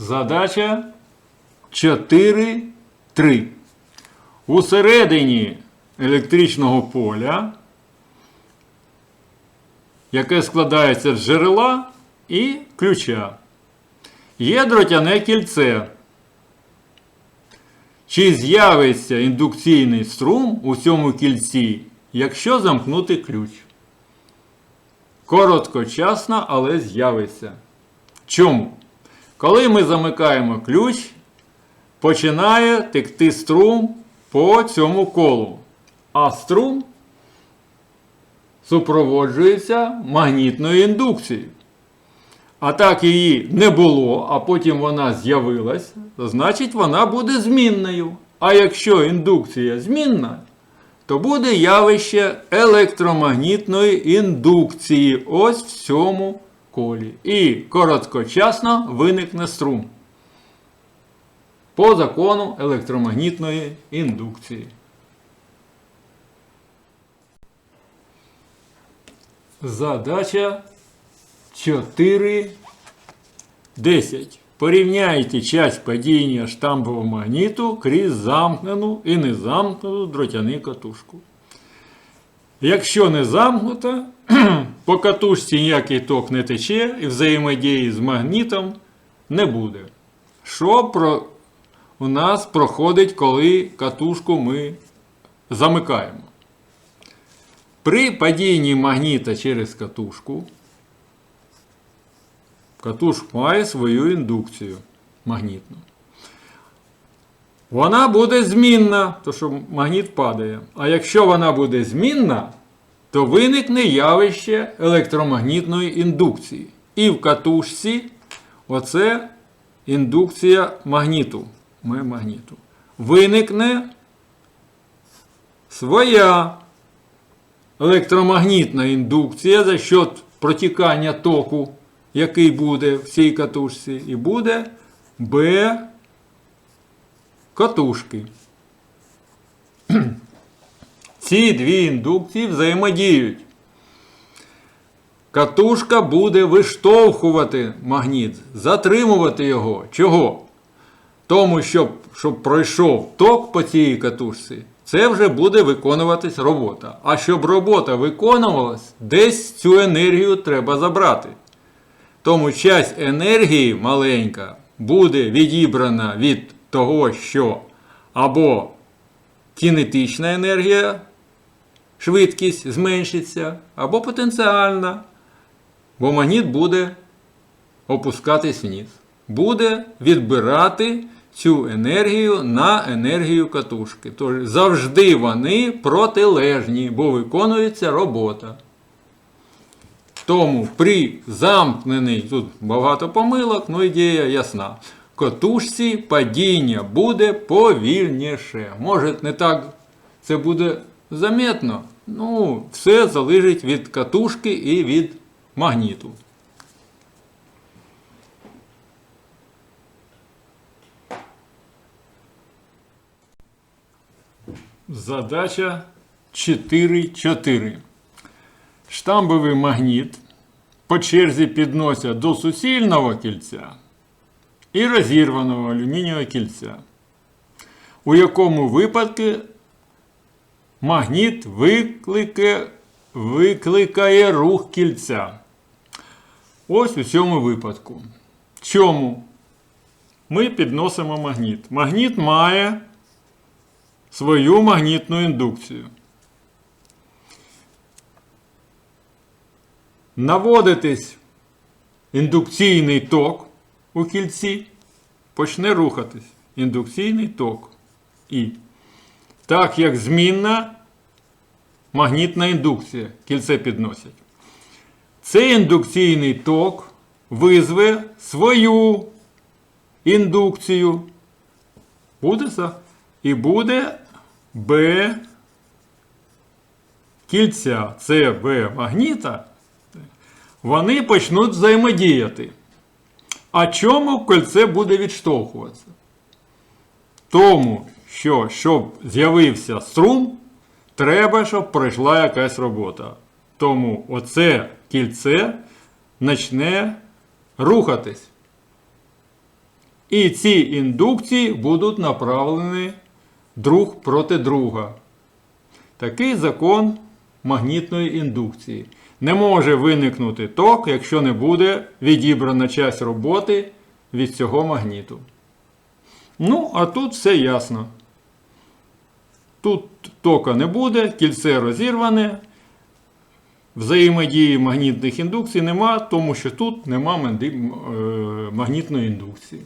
Задача 4.3. Усередині електричного поля, яке складається з джерела і ключа, є дротяне кільце. Чи з'явиться індукційний струм у цьому кільці, якщо замкнути ключ? Короткочасно, але з'явиться. Чому? Коли ми замикаємо ключ, починає текти струм по цьому колу. А струм супроводжується магнітною індукцією. А так її не було, а потім вона з'явилась, значить вона буде змінною. А якщо індукція змінна, то буде явище електромагнітної індукції ось в цьому колі. І короткочасно виникне струм. По закону електромагнітної індукції. Задача 4.10. Порівняйте часть падіння штампового магніту крізь замкнену і незамкнуту дротяну катушку. Якщо не замкнута, по катушці ніякий ток не тече і взаємодії з магнітом не буде. Що про... у нас проходить, коли катушку ми замикаємо? При падінні магніта через катушку катушка має свою індукцію магнітну. Вона буде змінна, тому що магніт падає. А якщо вона буде змінна, то виникне явище електромагнітної індукції. І в катушці оце індукція магніту. Ми магніту. Виникне своя електромагнітна індукція за счет протікання току, який буде в цій катушці, і буде Б катушки. Ці дві індукції взаємодіють. Катушка буде виштовхувати магніт, затримувати його. Чого? Тому, щоб, щоб пройшов ток по цій катушці, це вже буде виконуватись робота. А щоб робота виконувалась, десь цю енергію треба забрати. Тому часть енергії маленька буде відібрана від того, що або кінетична енергія, швидкість зменшиться, або потенціальна, бо магніт буде опускатись вниз. Буде відбирати цю енергію на енергію катушки. Тож завжди вони протилежні, бо виконується робота. Тому при замкненій, тут багато помилок, ну ідея ясна. Катушці падіння буде повільніше. Може, не так це буде заметно. Ну, все залежить від катушки і від магніту. Задача 4.4. Штамбовий магніт по черзі підносять до суцільного кільця і розірваного алюмінієвого кільця, у якому випадку магніт викликає, викликає рух кільця. Ось у цьому випадку. Чому? Ми підносимо магніт. Магніт має свою магнітну індукцію. Наводитись індукційний ток у кільці, почне рухатись індукційний ток. І так як змінна магнітна індукція, кільце підносять. Цей індукційний ток визве свою індукцію. Буде за- і буде Б кільця, це Б магніта, вони почнуть взаємодіяти. А чому кольце буде відштовхуватися? Тому, що щоб з'явився струм, треба, щоб пройшла якась робота. Тому оце кільце почне рухатись. І ці індукції будуть направлені друг проти друга. Такий закон магнітної індукції. Не може виникнути ток, якщо не буде відібрана часть роботи від цього магніту. Ну, а тут все ясно. Тут тока не буде, кільце розірване. Взаємодії магнітних індукцій нема, тому що тут нема е, магнітної індукції.